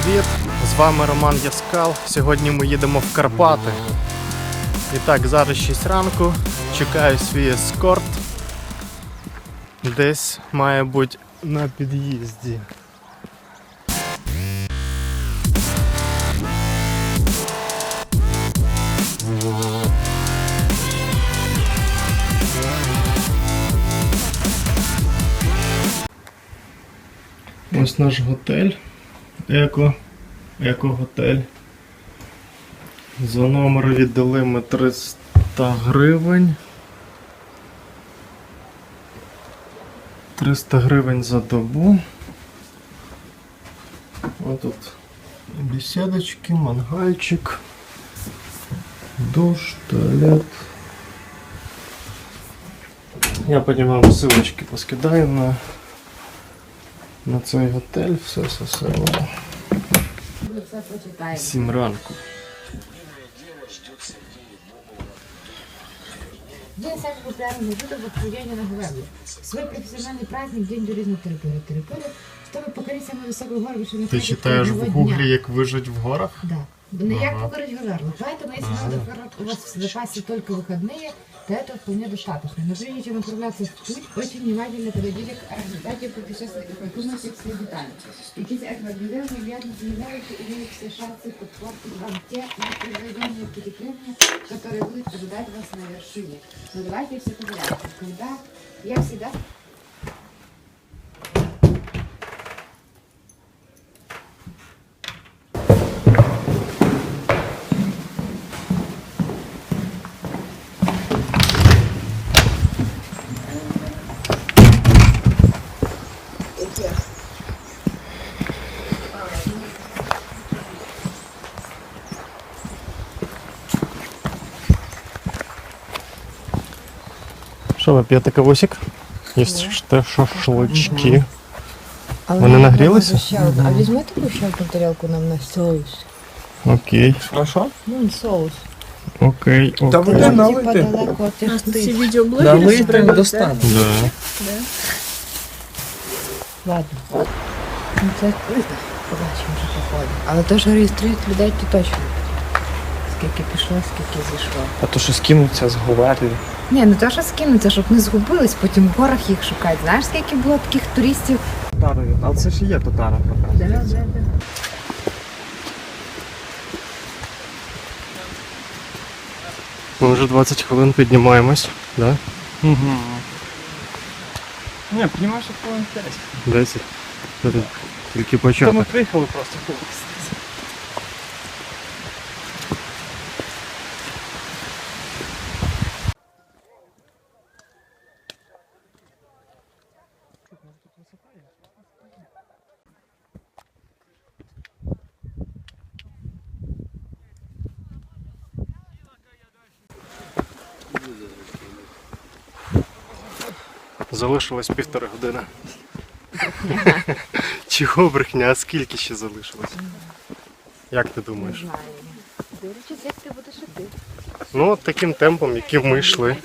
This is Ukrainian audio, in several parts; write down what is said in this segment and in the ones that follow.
привіт! З вами Роман Яскал. Сьогодні ми їдемо в Карпати. І так, зараз 6 ранку. Чекаю свій ескорт. Десь має бути на під'їзді. Ось наш готель. Еко. Еко-готель. За номер віддали ми 300 гривень. 300 гривень за добу. Ось тут беседочки, мангальчик, душ, туалет. Я потім вам ссылочки поскидаю на, на цей готель. Все, все, все. воно. Все почитаємо. Сім ранку. День самого популярного блюда в обсуждении на Гавелле. Свой профессиональный праздник, день туризма территории. Территория, чтобы покорить самую высокую гору вершины Ти Фрейда читаєш в одного гуглі, дня. як вижить в горах? Да. Ну як Ага. покорить Говерлу. Поэтому, если надо, у вас в запасе только выходные, то этого вполне достаточно. Но прежде чем отправляться в путь, очень внимательно подойдите к организации путешествия и подумайте все детали. Ищите определенные верно заявляете или все шансы подпортить вам те непроизведенные впечатления, которые будут ожидать вас на вершине. Но давайте все по порядку. Когда я всегда Що ви п'єте кавусик? Є ще шашлички. Але Вони нагрілися? А візьми таку ще одну тарілку нам на соус. Окей. Хорошо? Ну, соус. Окей. Та окей. ви Там, налийте. типа, далеко тягти. Налийте достану. Да. Ладно. Ну, це побачимо, що походить. Але то, що реєструють людей, то точно. Скільки пішло, скільки зійшло. А то що скинуться з Говерлі. Ні, не то, що скинуться, щоб не згубились, потім в горах їх шукають. Знаєш, скільки було таких туристів? Татарові. Але це ж і є татара. Ми вже 20 хвилин піднімаємось. Да? Угу. Ні, понімаєш, що хвилин 10. 10. Це Тільки То ми початок. приїхали просто. Залишилось півтори години. Чого брехня? А скільки ще залишилось? Як ти думаєш? Дивлячись, як ти будеш іти. Ну, от таким темпом, яким ми йшли.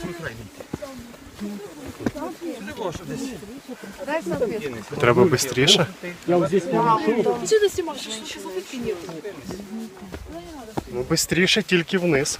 Треба швидше. Ну, швидше тільки вниз.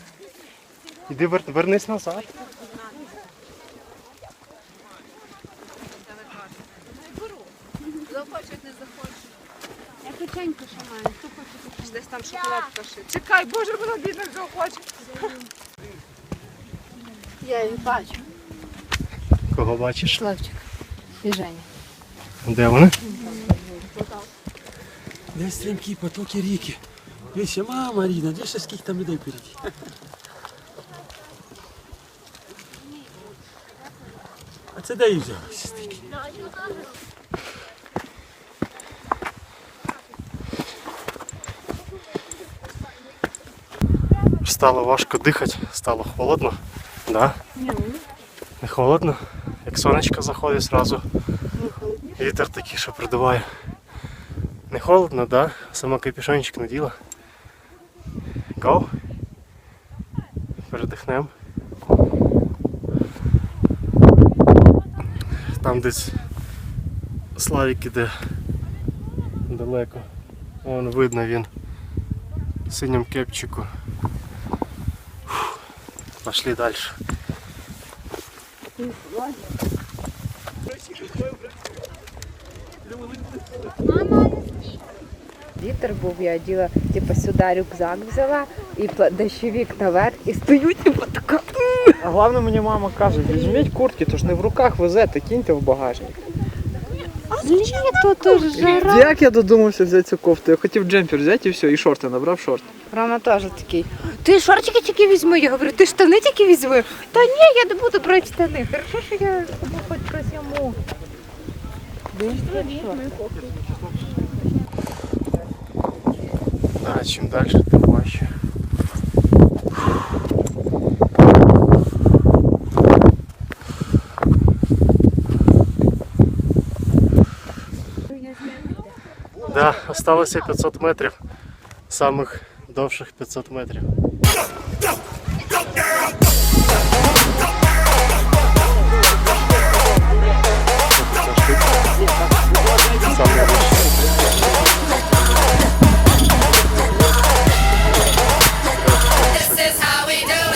Іди вер... вернись назад. Захочуть, не захочуть. Я печеньку ще маю. Хто хоче Десь там шоколадка ще. Чекай, боже, вона бідна вже хоче. Я її бачу. Кого бачиш? Славчик і Женя. Де вони? Де стрімкі потоки ріки. Дивіться, мама рідна, дивіться, скільки там людей впереді. Це де їх взялося? Стало важко дихати, стало холодно. Да? Не холодно. Як сонечко заходить зразу. Вітер такий, що придуває. Не холодно, да? Сама капюшончик наділа. Go! Там десь Славік іде далеко. Вон видно він в синьому кепчику. Фух. Пошли далі. Вітер був, я оділа, типу, сюди рюкзак взяла і дощовик наверх, і стою, типу, така. А головне мені мама каже, візьміть куртки, то ж не в руках везете, киньте в багажник. Ні, то теж жара. Як я додумався взяти цю кофту? Я хотів джемпер взяти і все, і шорти набрав шорт. Рома теж такий. Ти шортики тільки візьми. Я говорю, ти штани тільки візьми. Та ні, я не буду брати штани. Хорошо, що я собі хоч прозіму. Да, чим далі, тим важче. Да, осталося 500 метрів. Самих довших 500 метрів.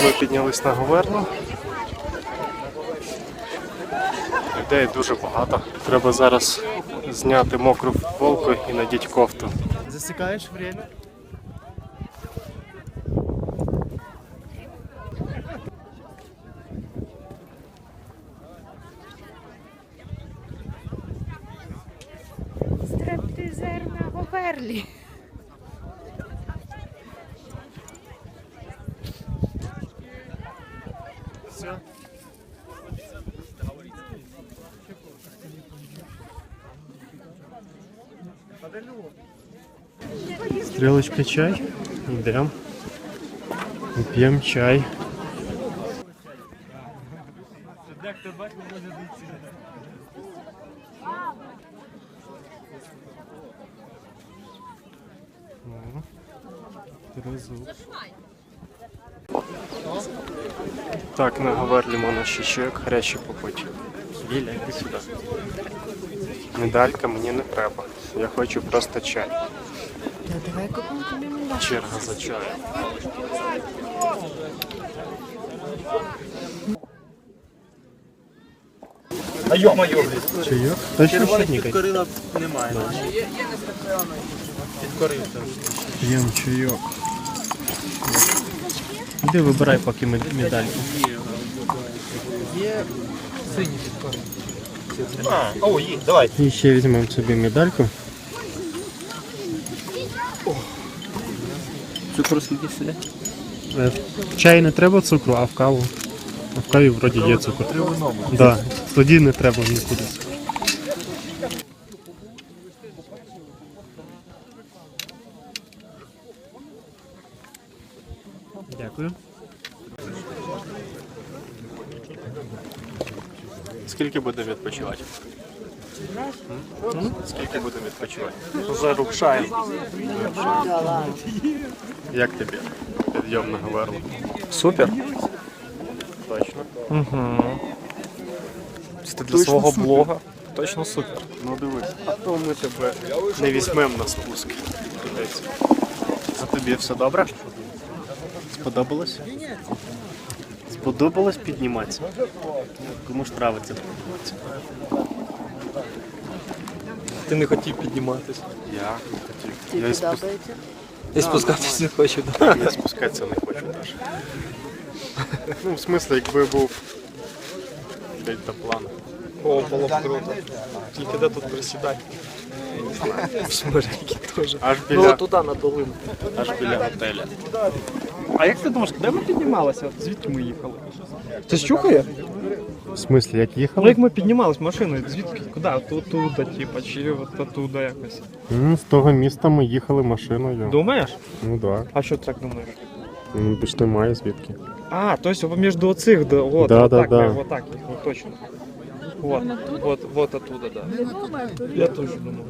Ми піднялись на Говерну. Людей дуже багато. Треба зараз зняти мокру футболку і надіти кофту. Засікаєш время? Стриптизер на Говерлі. Все. Стрелочка чай. Йдемо. П'ємо чай. Ну, Трезуб. Так, на Говерлі можна ще чек, гарячий попити. Біля, йди сюди. Медалька мені не треба. Я хочу просто чай. давай купимо тобі медаль. Черга за чаєм. А йо-моє, Чайок? Точно щитника? підкорила немає. П'ємо чайок. Іди вибирай поки мед- медальку. Є сині підкорили. А, о, є, давай. І ще візьмемо собі медальку. Цукру скільки сидять? Е, В чай не треба цукру, а в каву. А в каві вроді є цукор. Да. Тоді не треба нікуди. Дякую. Скільки буде відпочивати? Скільки буде відпочивати? Зарушаємо. Як тобі? Підйом на Говерло. Супер. Точно. Угу. Це для свого блога. Точно супер. Ну дивись. А то ми тебе не візьмемо на спуск. А тобі все добре? Сподобалось? Сподобалось підніматися? Кому ж нравиться підніматися? Ти не хотів підніматися. Я не хотів. Я і спуск... І спускатися не хочу. я спускатися не хочу теж. Ну, в смислі, якби був дельтаплан. О, було б круто. Тільки де тут присідати? Смерейки теж. Аж Ну, біля, от туди на долину. аж біля готеля. А як ти думаєш, куди ми піднімалися? Звідки ми їхали? Ти чухає? В смислі, як Ну їхали? як ми піднімались машиною, звідки? Куди? Тут, туди, типа, чи от оттуда якось. М, З того міста ми їхали машиною. Думаєш? Ну так. Да. А що ти так думаєш? Ну, більш немає звідки. А, то есть між оцих, да, вот, Да, вот да, так, да. вот так, вот точно. Вот, вот, вот оттуда, да. Я тоже думал.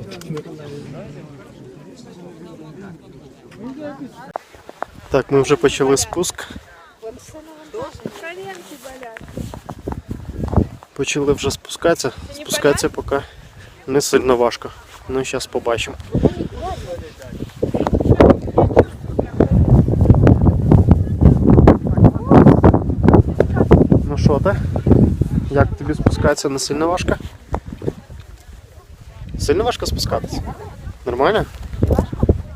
Так, ми вже почали спуск. Почали вже спускатися. Спускатися поки не сильно важко. Ну, зараз побачимо. Ну що ти? Як тобі спускатися? Не сильно важко? Сильно важко спускатися? Нормально?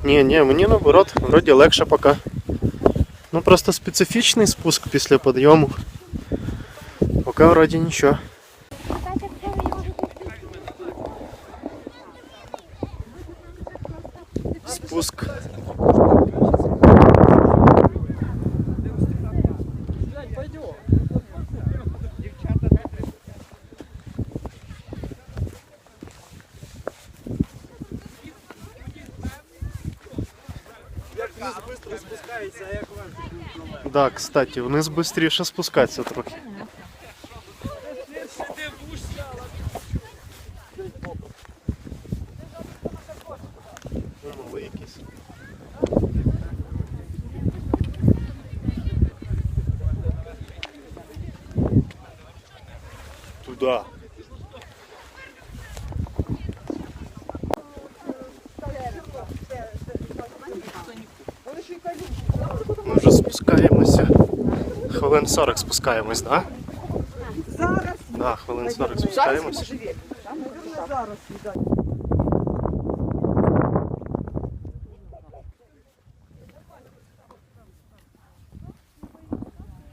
Ні, ні, мені наоборот, вроді легше поки. Ну просто специфічний спуск після підйому. Поки вроді нічого. Спуск. Да, кстати, вниз швидше спускатися трохи. 40 спускаємось, так? Да? Зараз. Да, хвилин 40 спускаємось.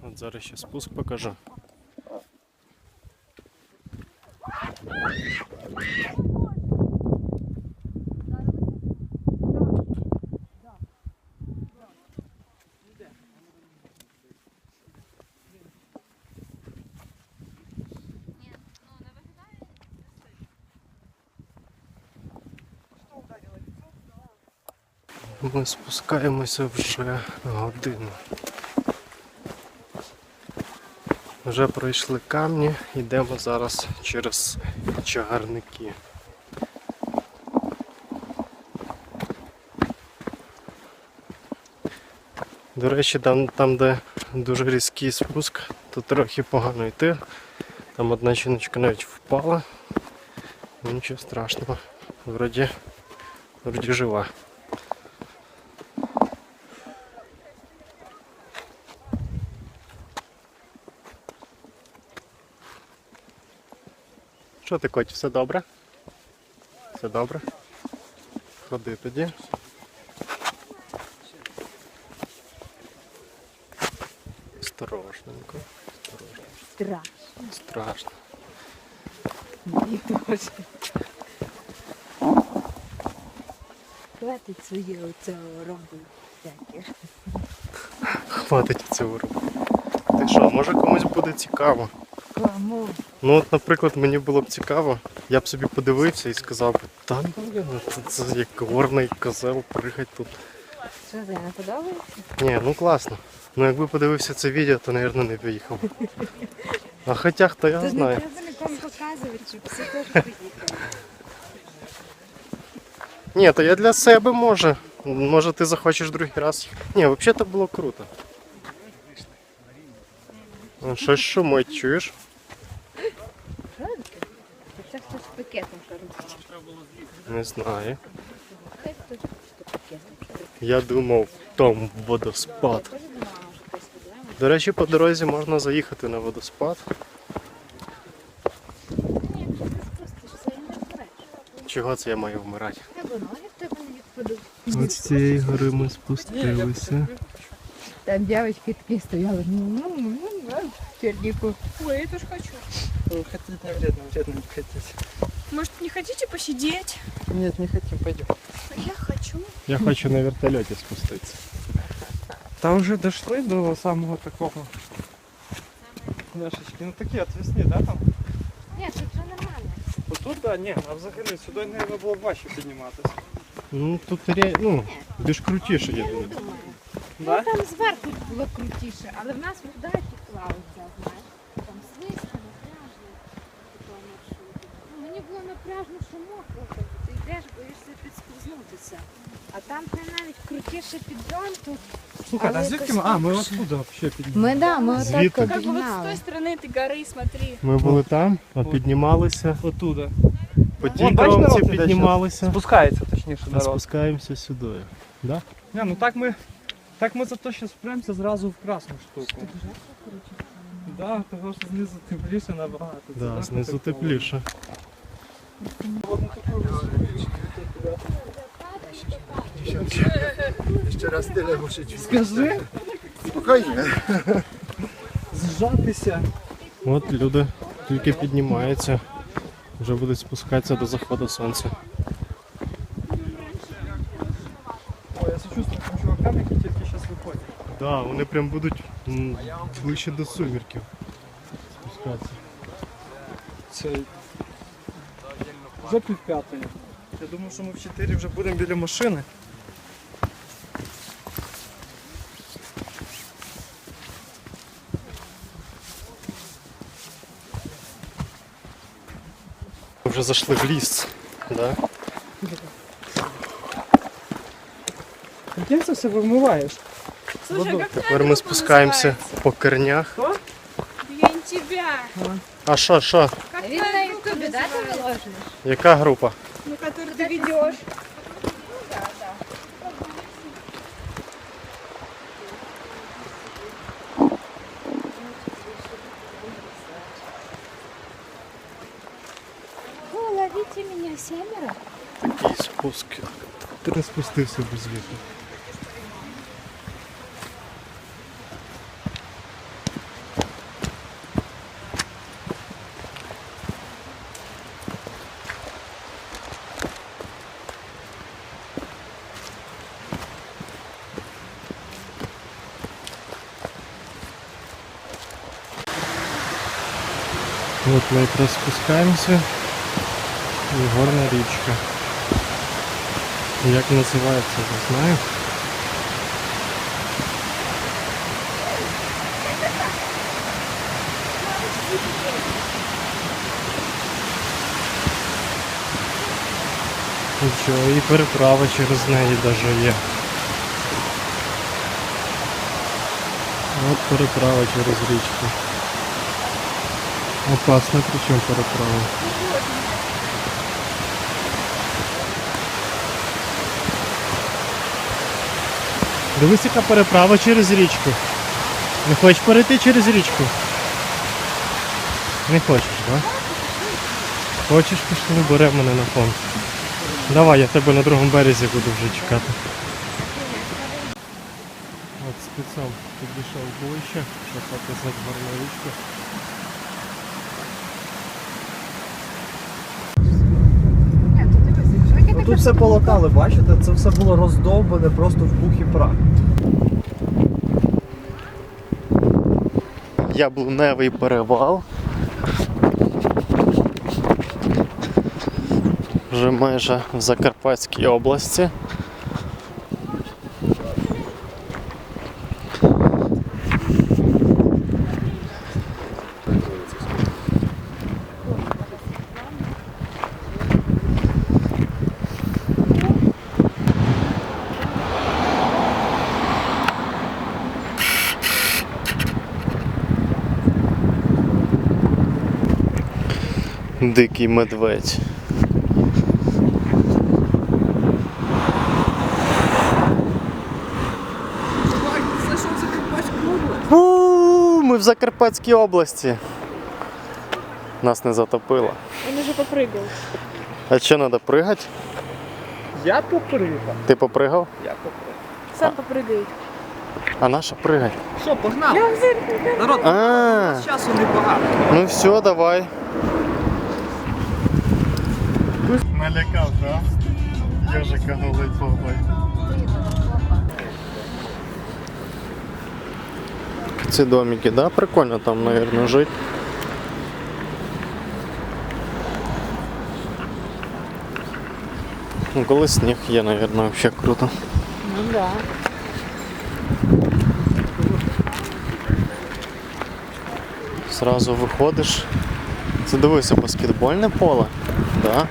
От зараз ще спуск покажу. Ми спускаємося вже годину. Вже пройшли камні, йдемо зараз через чагарники. До речі, там, там де дуже різкий спуск, то трохи погано йти. Там одна жіночка навіть впала. Нічого страшного. Вроді, вроді жива. Що ти, Коть, все добре? Все добре? Ходи тоді. Осторожненько. Осторожно. Страшно. Хватить своє робити. всяке. Хватить цього робити. Ти що, може комусь буде цікаво? Кому? Ну от, наприклад, мені було б цікаво, я б собі подивився і сказав би, та ну, це, це як горний козел пригать тут. Що це не подобається? Ні, ну класно. Ну якби подивився це відео, то, мабуть, не поїхав. А хоча хто його знає. треба нікому показувати, щоб всі теж поїхали. Ні, то я для себе може. Може ти захочеш другий раз. Ні, взагалі то було круто. О, Щось шумить, чуєш? Це хтось з пакетом робить. Не знаю. Хай хтось пакетом. Я думав, там водоспад. До речі, по дорозі можна заїхати на водоспад. Чого це я маю вмирати? От з цієї гори ми спустилися. Там девочки такие стояли. Ну, ну, ну, ну, в чернику. Ой, я тоже хочу. Ну, хотеть не вредно, вредно не хотеть. Может, не хотите посидеть? Нет, не хотим, пойдем. Я хочу. Я хочу на вертольоті спуститися. Та уже дошли до самого такого. Няшечки, ну такі отвісні, да, там? Ні, тут все нормально. Отут, да, ні, а взагалі сюди, мабуть, було б важче підніматися. Ну тут ре... ну, більш крутіше, я думаю. Думаю. Да? Там зверху було крутіше, але в нас вода текла оця, знаєш. Там слизько, напряжно. такого маршруту. Ну, мені було напряжно, що мокро. тобто Ти йдеш, боїшся підскользнутися. А там прям навіть крутіше підйом тут. Слухай, Але а звідки якось ми? А, ми легше. откуда вообще піднімали? Ми да, ми отак Звідти? Как бы вот с піднімали. той стороны ты горы смотри. Ми були там, а піднімалися. Оттуда. По тій Вон, бачиш, кромці народ іде піднімалися, Спускається, точніше, а народ. спускаємося сюди. Да? Не, ну так ми, так ми зато ще спремся зразу в красну штуку. Да, тому що знизу тепліше набагато. Так знизу тепліше. Скажи, Спокійно. зжатися. От люди тільки піднімаються, вже будуть спускатися до заходу сонця. Ой, я сочувствую тим чувакам, які тільки зараз виходять. Да, вони прям будуть ближче до сумірків спускатися. Це вже пів п'ятої. Я думав, що ми в 4 вже будемо біля машини. Ми вже зайшли в ліс. Да? Як це все вимиваєш? Слушай, как Тепер ми спускаємося по корнях. Блин, тебя. А що, що? Как Він на ютубі, да, ти виложиш? Яка група? Ну, который ты ведешь. Вы ловите меня семеро? Такий спуск. Ти не спустився без віку. Ми якраз і горна річка. Як називається, не знаю. Нічого, і переправа через неї навіть є. От переправа через річку. Опасно, причому переправа. Дивись, яка переправа через річку. Не хочеш перейти через річку? Не хочеш, так? Хочеш, пішли, бере мене на фон. Давай, я тебе на другому березі буду вже чекати. От спецом підійшов ближче, щоб гарну річку. Тут все полатали, бачите? Це все було роздовбане просто в пух і прах. Яблуневий перевал. Вже майже в Закарпатській області. Дикий медведь. У, Ми в Закарпатській області. Нас не затопило. Он уже попрыгал. А що треба пригати? Я попригав. Ти попригав? Я попригав. Сам попрыгает. А наша пригай. Що, погнали? Народ, А, часу небагато. ну все, давай. Налякав, так? Ежика голий попой. Ці домики, да? Прикольно там, мабуть, жити. Ну, коли сніг є, мабуть, взагалі круто. Ну. Да. Сразу виходиш. Це дивися баскетбольне поле, Да?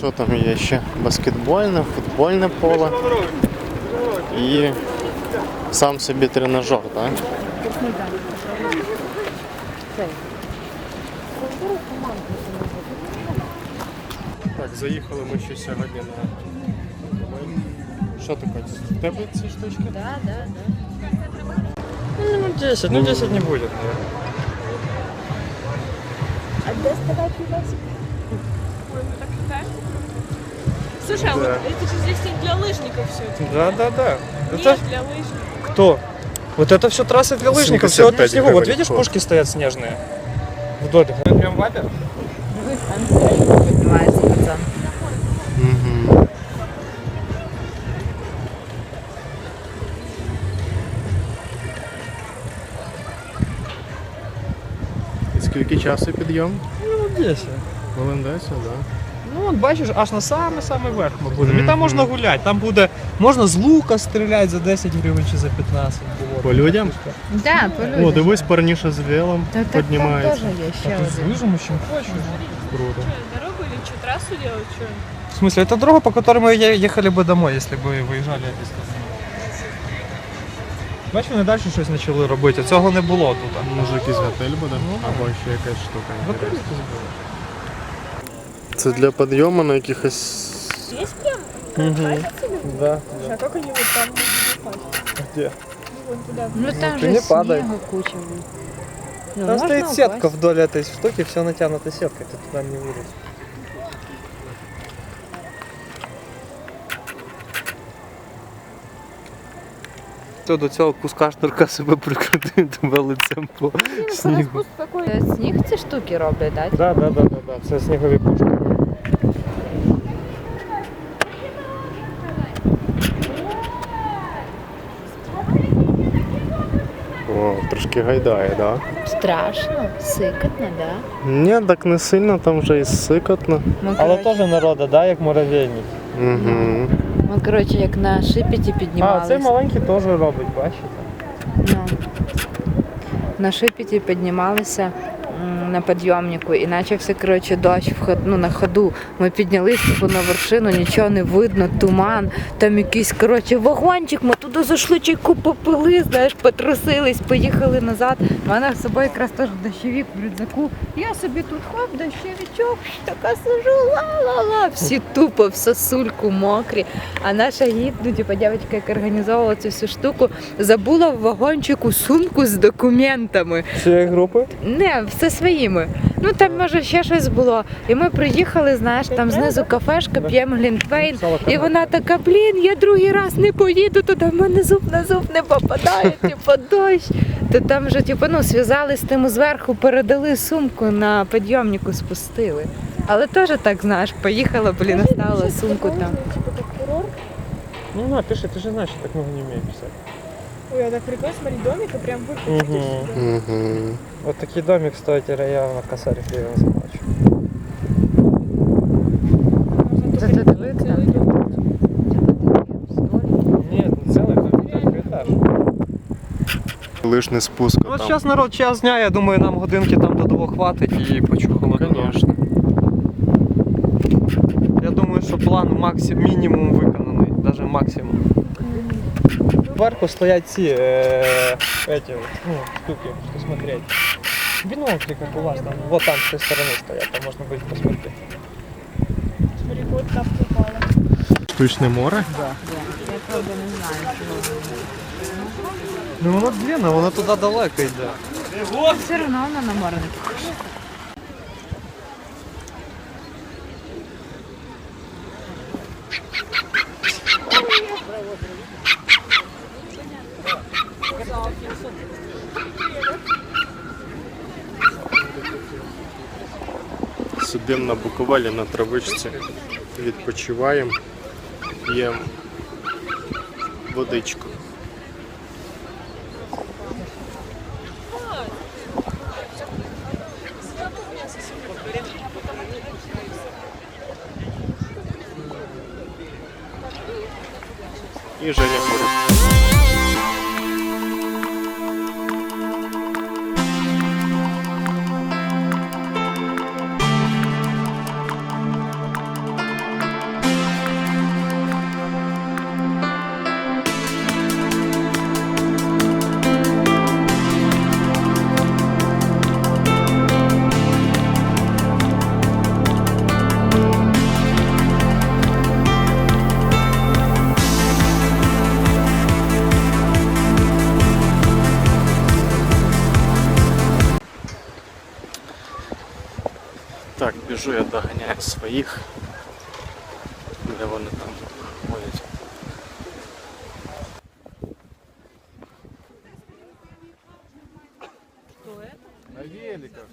Що там є ще? Баскетбольне, футбольне поле. І сам собі тренажер, так? Так, заїхали ми ще сьогодні на. Що таке? В тебе ці штучки? Да, да, да. Ну, минут 10, ну 10 не будет, наверное. Слушай, а вот это же здесь не для лыжников все. Да, да, да. Нет, Это для лыжников. кто? Вот это все трассы для лыжников, все от 75 снегу. Вот гривен видишь, вход. пушки стоят снежные. Вдоль. Это прям вапер? Піднімається пацан. Угу. І скільки часу підйом? Ну, 10. Хвилин 10, так? Да? Ну, от бачиш, аж на самий-самий верх ми будемо. І Мгм. там можна гуляти, там буде, можна з лука стріляти за 10 гривень чи за 15. було. По людям? Да, по людям. О, дивись, парніша з велом Та так там піднімається. теж є А ще ти з один. лижами чим хочеш. Круто. Что, дорогу или что, трассу делать, что? В смысле, это дорога, по которой мы е- ехали бы домой, если бы виїжджали без Бачиш, вони далі щось почали робити, цього не було тут. Може якийсь готель буде? Або ще якась штука. Готель інтересна. якийсь був. Це для підйому на якихось. Есть прям? Угу. Да. А как они вот там будут упасть? Где? Вон туда. Ну там Ти же не падай. снігу куча. Ну, Там можна стоит сетка упасть. вдоль этой штуки, все натянуто сеткой, ты туда не вылезешь. Хто до цього куска шнурка себе прикрутив тебе лицем по снігу. Е, Сніг ці штуки роблять, так? Да, да, да, да, да. Це снігові пушки. Трошки гайдає, так? Да? Страшно, сикотно, да? Ні, так не сильно, там вже і сикотно. Ми, Але коротше, теж народа, да, як муравейник. Угу. ми, коротше, як на шипіті А, піднімалися. цей маленький теж робить, бачите? Ну. На шипіті піднімалися м, на підйомнику і почався коротше, дощ в ход, ну, на ходу. Ми піднялися типу, на вершину, нічого не видно, туман, там якийсь коротше, вагончик, ми туди зайшли, чайку попили, знаєш, потрусились, поїхали назад. У мене з собою якраз теж дощовик в рюкзаку. Я собі тут хоп, дощовичок, така сижу, ла-ла-ла. Всі тупо в сосульку мокрі. А наша гід, ну, типу, дівчинка, яка організовувала цю всю штуку, забула в вагончику сумку з документами. Цієї групи? Не, все своїми. Ну там може ще щось було. І ми приїхали, знаєш, там знизу кафешка, п'ємо глінтвейн. І вона така, блін, я другий раз не поїду туди, в мене зуб на зуб не попадає, типу дощ. То там вже, типу, ну, зв'язали з тим зверху, передали сумку на підйомнику, спустили. Але теж так, знаєш, поїхала, блін, оставила сумку там. Курорт. Ну, на, пиши, ты же знаешь, я так много не умею писать. Ой, а так прикольно, смотри, домик и прям выходишь. Угу. Угу. Вот такий домик стоит, я на косарь гривен заплачу. Зато диви, там. Нет, не целый, это этаж. Лишний спуск. Ну, от там. зараз народ час дня, я думаю, нам годинки там до двох хватить і почухало Конечно. Я думаю, що план максимум, мінімум виконаний, навіть максимум. Зверху стоять ці е, эти, ну, штуки, что смотреть. Бинокли, как у вас там, вот там с той стороны стоят, там можно будет посмотреть. Смотри, вот там попало. Штучне море? Ну воно длинне, воно туди далеко йде. Все одно вона на море не похоже. Сидимо на Буковелі на травичці, відпочиваємо, п'ємо водичку. І Женя ходить. Своїх. Де вони там ходять. На великах.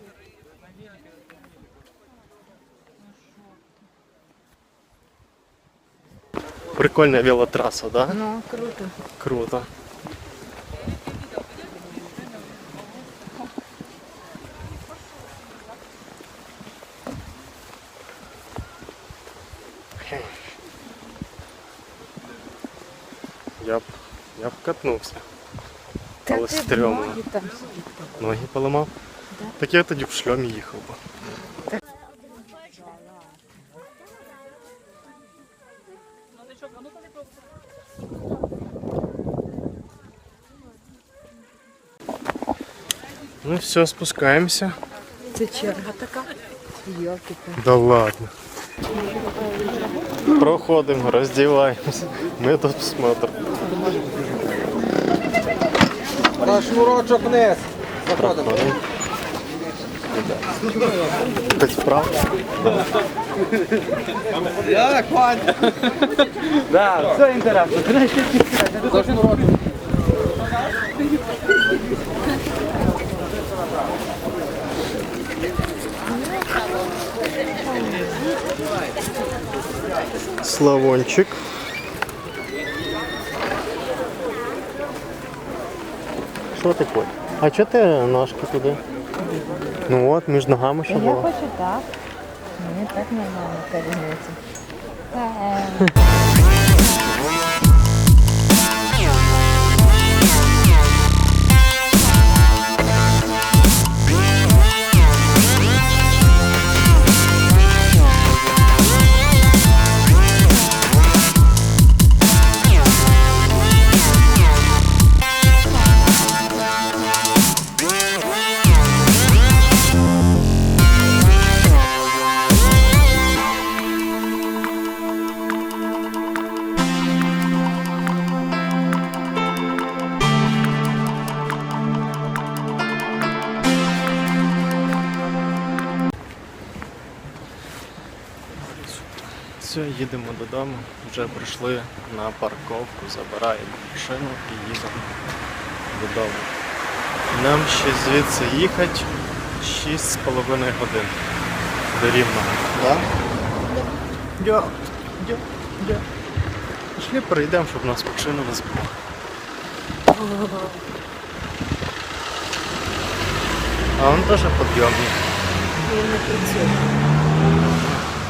Прикольная велотрасса, да? Ну, круто. Круто. Я б, я б катнувся. Але ти стрьомно. ноги там Ноги поламав? Так я тоді в шльомі їхав би. Ну все, спускаємося. Це черга така. Йолки Да ладно. Проходимо, роздіваємося. Ми тут смотрим. На шнурочок вниз. Заходимо. Хтось справа? Я, Вань. Да, все інтересно. За шнурочок. Славончик. Що ти хочеш? А чого ти ножки туди? Ну от, між ногами ще Я було. хочу так. Мені так нормально корінеться. Їдемо додому. Вже прийшли на парковку, забираємо машину і їдемо додому. Нам ще звідси їхати 6,5 годин до Рівного. Да? Дя, дя, дя. Пішли перейдемо, щоб нас машина не збила. А он теж підйомник. Він не працює.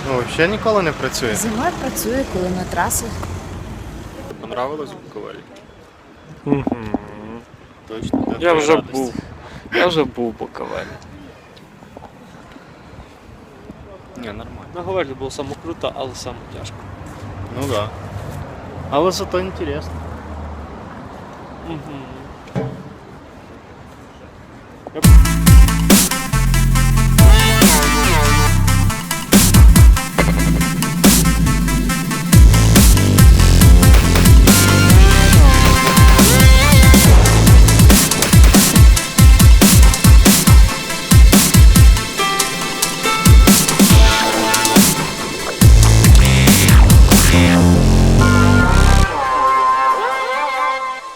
Ну, взагалі ніколи не працює. Зимою працює, коли на трасах. Понравилось Буковель? Точно. для Я твоєї вже радості. був. Я вже був у Буковелі. Ні, нормально. На Говерлі було саме круто, але саме тяжко. Ну да. Але зато интересно. Угу.